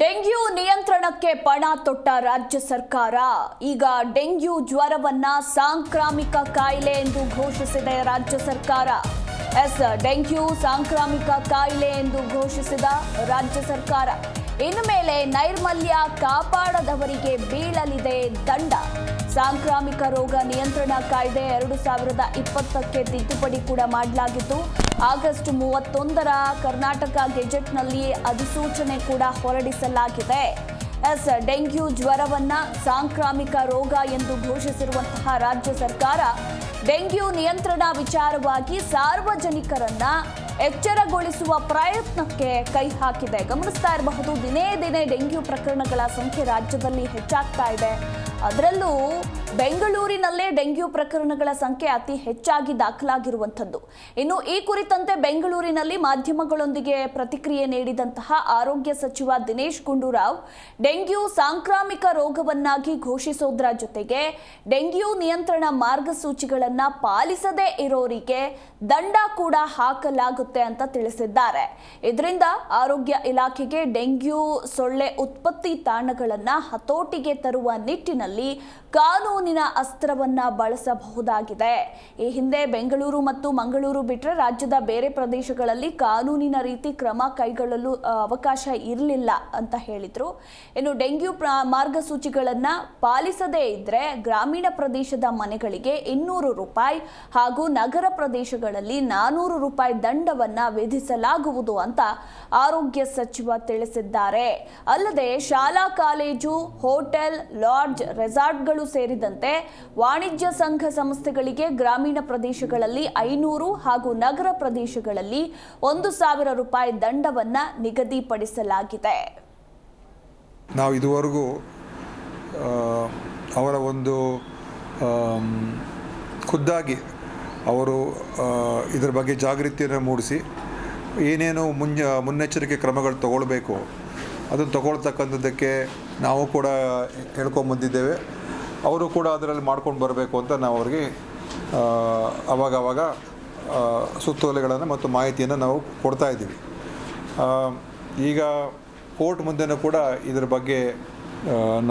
Dengue ನಿಯಂತ್ರಣಕ್ಕೆ ಪಣ ತೊಟ್ಟ ರಾಜ್ಯ ಸರ್ಕಾರ. ಈಗ ಡೆಂಗ್ಯೂ ಜ್ವರವನ್ನ ಸಾಂಕ್ರಾಮಿಕ ಕಾಯಿಲೆ ಎಂದು ಘೋಷಿಸಿದೆ ರಾಜ್ಯ ಸರ್ಕಾರ. ಎಸ್, ಡೆಂಗ್ಯೂ ಸಾಂಕ್ರಾಮಿಕ ಕಾಯಿಲೆ ಎಂದು ಘೋಷಿಸಿದ ರಾಜ್ಯ ಸರ್ಕಾರ. ಇನ್ನು ಮೇಲೆ ನೈರ್ಮಲ್ಯ ಕಾಪಾಡದವರಿಗೆ ಬೀಳಲಿದೆ ದಂಡ. ಸಾಂಕ್ರಾಮಿಕ ರೋಗ ನಿಯಂತ್ರಣ ಕಾಯ್ದೆ ಎರಡು ಸಾವಿರದ ಇಪ್ಪತ್ತಕ್ಕೆ ತಿದ್ದುಪಡಿ ಕೂಡ ಮಾಡಲಾಗಿತ್ತು. ಆಗಸ್ಟ್ ಮೂವತ್ತೊಂದರ ಕರ್ನಾಟಕ ಗೆಜೆಟ್ನಲ್ಲಿ ಅಧಿಸೂಚನೆ ಕೂಡ ಹೊರಡಿಸಲಾಗಿದೆ. ಎಸ್, ಡೆಂಗ್ಯೂ ಜ್ವರವನ್ನ ಸಾಂಕ್ರಾಮಿಕ ರೋಗ ಎಂದು ಘೋಷಿಸಿರುವಂತಹ ರಾಜ್ಯ ಸರ್ಕಾರ ಡೆಂಗ್ಯೂ ನಿಯಂತ್ರಣ ವಿಚಾರವಾಗಿ ಸಾರ್ವಜನಿಕರನ್ನ ಎಚ್ಚರಗೊಳಿಸುವ ಪ್ರಯತ್ನಕ್ಕೆ ಕೈ ಹಾಕಿದೆ. ಗಮನಿಸ್ತಾ ಇರಬಹುದು, ದಿನೇ ದಿನೇ ಡೆಂಗ್ಯೂ ಪ್ರಕರಣಗಳ ಸಂಖ್ಯೆ ರಾಜ್ಯದಲ್ಲಿ ಹೆಚ್ಚಾಗ್ತಾ ಇದೆ. ಅದರಲ್ಲೂ ಬೆಂಗಳೂರಿನಲ್ಲೇ ಡೆಂಗ್ಯೂ ಪ್ರಕರಣಗಳ ಸಂಖ್ಯೆ ಅತಿ ಹೆಚ್ಚಾಗಿ ದಾಖಲಾಗಿರುವಂಥದ್ದು. ಇನ್ನು ಈ ಕುರಿತಂತೆ ಬೆಂಗಳೂರಿನಲ್ಲಿ ಮಾಧ್ಯಮಗಳೊಂದಿಗೆ ಪ್ರತಿಕ್ರಿಯೆ ನೀಡಿದಂತಹ ಆರೋಗ್ಯ ಸಚಿವ ದಿನೇಶ್ ಗುಂಡೂರಾವ್, ಡೆಂಗ್ಯೂ ಸಾಂಕ್ರಾಮಿಕ ರೋಗವನ್ನಾಗಿ ಘೋಷಿಸೋದ್ರ ಜೊತೆಗೆ ಡೆಂಗ್ಯೂ ನಿಯಂತ್ರಣ ಮಾರ್ಗಸೂಚಿಗಳನ್ನು ಪಾಲಿಸದೇ ಇರೋರಿಗೆ ದಂಡ ಕೂಡ ಹಾಕಲಾಗುತ್ತೆ ಅಂತ ತಿಳಿಸಿದ್ದಾರೆ. ಇದರಿಂದ ಆರೋಗ್ಯ ಇಲಾಖೆಗೆ ಡೆಂಗ್ಯೂ ಸೊಳ್ಳೆ ಉತ್ಪತ್ತಿ ತಾಣಗಳನ್ನು ಹತೋಟಿಗೆ ತರುವ ನಿಟ್ಟಿನಲ್ಲಿ ಕಾನೂನಿನ ಅಸ್ತ್ರವನ್ನ ಬಳಸಬಹುದಾಗಿದೆ. ಈ ಹಿಂದೆ ಬೆಂಗಳೂರು ಮತ್ತು ಮಂಗಳೂರು ಬಿಟ್ಟರೆ ರಾಜ್ಯದ ಬೇರೆ ಪ್ರದೇಶಗಳಲ್ಲಿ ಕಾನೂನಿನ ರೀತಿ ಕ್ರಮ ಕೈಗೊಳ್ಳಲು ಅವಕಾಶ ಇರಲಿಲ್ಲ ಅಂತ ಹೇಳಿದ್ರು. ಇನ್ನು ಡೆಂಗ್ಯೂ ಮಾರ್ಗಸೂಚಿಗಳನ್ನು ಮಾರ್ಗಸೂಚಿಗಳನ್ನ ಪಾಲಿಸದೇ ಇದ್ರೆ ಗ್ರಾಮೀಣ ಪ್ರದೇಶದ ಮನೆಗಳಿಗೆ ಇನ್ನೂರು ರೂಪಾಯಿ ಹಾಗೂ ನಗರ ಪ್ರದೇಶಗಳಲ್ಲಿ ನಾನೂರು ರೂಪಾಯಿ ದಂಡವನ್ನ ವಿಧಿಸಲಾಗುವುದು ಅಂತ ಆರೋಗ್ಯ ಸಚಿವ ತಿಳಿಸಿದ್ದಾರೆ. ಅಲ್ಲದೆ ಶಾಲಾ, ಕಾಲೇಜು, ಹೋಟೆಲ್, ಲಾಡ್ಜ್ ರೆಸಾರ್ಟ್ಗಳು ಸೇರಿದಂತೆ ವಾಣಿಜ್ಯ ಸಂಘ ಸಂಸ್ಥೆಗಳಿಗೆ ಗ್ರಾಮೀಣ ಪ್ರದೇಶಗಳಲ್ಲಿ ಐನೂರು ಹಾಗೂ ನಗರ ಪ್ರದೇಶಗಳಲ್ಲಿ ಒಂದು ಸಾವಿರ ರೂಪಾಯಿ ದಂಡವನ್ನು ನಿಗದಿಪಡಿಸಲಾಗಿದೆ. ನಾವು ಇದುವರೆಗೂ ಅವರ ಒಂದು ಖುದ್ದಾಗಿ ಅವರು ಇದರ ಬಗ್ಗೆ ಜಾಗೃತಿಯನ್ನು ಮೂಡಿಸಿ, ಏನೇನು ಮುಂಜ ಮುನ್ನೆಚ್ಚರಿಕೆ ಕ್ರಮಗಳು ತಗೊಳ್ಬೇಕು, ಅದನ್ನು ತಗೊಳ್ತಕ್ಕಂಥದ್ದಕ್ಕೆ ನಾವು ಕೂಡ ಹೇಳ್ಕೊಂಬಂದಿದ್ದೇವೆ ಅವರು ಕೂಡ ಅದರಲ್ಲಿ ಮಾಡ್ಕೊಂಡು ಬರಬೇಕು ಅಂತ ನಾವು ಅವ್ರಿಗೆ ಅವಾಗವಾಗ ಸುತ್ತೋಲೆಗಳನ್ನು ಮತ್ತು ಮಾಹಿತಿಯನ್ನು ನಾವು ಕೊಡ್ತಾ ಇದ್ದೀವಿ. ಈಗ ಕೋರ್ಟ್ ಮುಂದೆನೂ ಕೂಡ ಇದರ ಬಗ್ಗೆ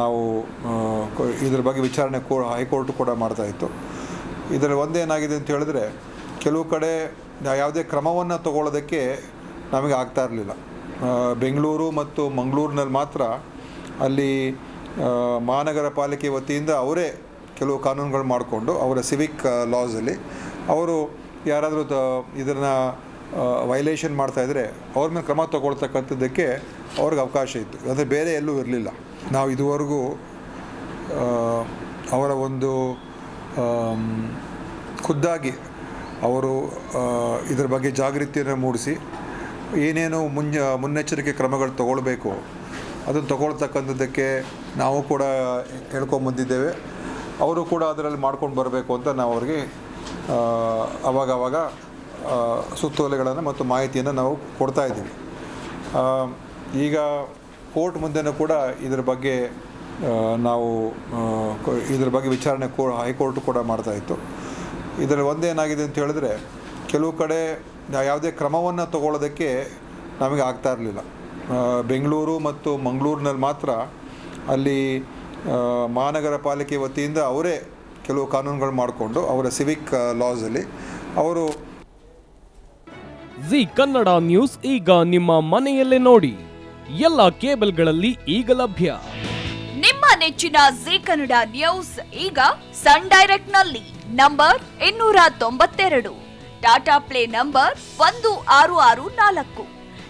ನಾವು ಇದರ ಬಗ್ಗೆ ವಿಚಾರಣೆ ಕೋ, ಹೈಕೋರ್ಟ್ ಕೂಡ ಮಾಡ್ತಾ ಇತ್ತು. ಇದರಲ್ಲಿ ಒಂದೇನಾಗಿದೆ ಅಂತ ಹೇಳಿದ್ರೆ, ಕೆಲವು ಕಡೆ ಯಾವುದೇ ಕ್ರಮವನ್ನು ತಗೊಳ್ಳೋದಕ್ಕೆ ನಮಗೆ ಆಗ್ತಾ ಇರಲಿಲ್ಲ. ಬೆಂಗಳೂರು ಮತ್ತು ಮಂಗಳೂರಿನಲ್ಲಿ ಮಾತ್ರ ಅಲ್ಲಿ ಮಹಾನಗರ ಪಾಲಿಕೆ ವತಿಯಿಂದ ಅವರೇ ಕೆಲವು ಕಾನೂನುಗಳು ಮಾಡಿಕೊಂಡು ಅವರ ಸಿವಿಕ್ ಲಾಸಲ್ಲಿ ಅವರು ಯಾರಾದರೂ ಇದನ್ನು ವೈಲೇಷನ್ ಮಾಡ್ತಾಯಿದ್ರೆ ಅವ್ರ ಮೇಲೆ ಕ್ರಮ ತಗೊಳ್ತಕ್ಕಂಥದ್ದಕ್ಕೆ ಅವ್ರಿಗೆ ಅವಕಾಶ ಇತ್ತು. ಅಂದರೆ ಬೇರೆ ಎಲ್ಲೂ ಇರಲಿಲ್ಲ. ನಾವು ಇದುವರೆಗೂ ಅವರ ಒಂದು ಖುದ್ದಾಗಿ ಅವರು ಇದರ ಬಗ್ಗೆ ಜಾಗೃತಿಯನ್ನು ಮೂಡಿಸಿ ಏನೇನು ಮುಂಜ, ಮುನ್ನೆಚ್ಚರಿಕೆ ಕ್ರಮಗಳು ತಗೊಳ್ಬೇಕು ಅದನ್ನು ತಗೊಳ್ತಕ್ಕಂಥದ್ದಕ್ಕೆ ನಾವು ಕೂಡ ಹೇಳ್ಕೊಂಬಂದಿದ್ದೇವೆ ಅವರು ಕೂಡ ಅದರಲ್ಲಿ ಮಾಡ್ಕೊಂಡು ಬರಬೇಕು ಅಂತ ನಾವು ಅವ್ರಿಗೆ ಅವಾಗವಾಗ ಸುತ್ತೋಲೆಗಳನ್ನು ಮತ್ತು ಮಾಹಿತಿಯನ್ನು ನಾವು ಕೊಡ್ತಾ ಇದ್ದೀವಿ. ಈಗ ಕೋರ್ಟ್ ಮುಂದೆನೂ ಕೂಡ ಇದರ ಬಗ್ಗೆ ನಾವು ಇದರ ಬಗ್ಗೆ ವಿಚಾರಣೆ ಕೋ, ಹೈಕೋರ್ಟ್ ಕೂಡ ಮಾಡ್ತಾ ಇತ್ತು. ಇದರಲ್ಲಿ ಒಂದೇನಾಗಿದೆ ಅಂತ ಹೇಳಿದ್ರೆ, ಕೆಲವು ಕಡೆ ಯಾವುದೇ ಕ್ರಮವನ್ನು ತಗೊಳ್ಳೋದಕ್ಕೆ ನಮಗೆ ಆಗ್ತಾ ಇರಲಿಲ್ಲ. ಬೆಂಗಳೂರು ಮತ್ತು ಮಂಗಳೂರಿನಲ್ಲಿ ಮಾತ್ರ ಅಲ್ಲಿ ಮಹಾನಗರ ಪಾಲಿಕೆ ವತಿಯಿಂದ ಅವರೇ ಕೆಲವು ಕಾನೂನುಗಳು ಮಾಡಿಕೊಂಡು ಅವರ ಸಿವಿಕ್ ಲಾಸಲ್ಲಿ ಅವರು ಜಿ ಕನ್ನಡ ನ್ಯೂಸ್ ಈಗ ನಿಮ್ಮ ಮನೆಯಲ್ಲೇ ನೋಡಿ. ಎಲ್ಲ ಕೇಬಲ್ಗಳಲ್ಲಿ ಈಗ ಲಭ್ಯ. ನಿಮ್ಮ ನೆಚ್ಚಿನ ಜಿ ಕನ್ನಡ ನ್ಯೂಸ್ ಈಗ ಸನ್ ಡೈರೆಕ್ಟ್ನಲ್ಲಿ ನಂಬರ್ ಇನ್ನೂರ ತೊಂಬತ್ತೆರಡು. ಟಾಟಾ ಪ್ಲೇ ನಂಬರ್ ಒಂದು ಆರು ಆರು ನಾಲ್ಕು.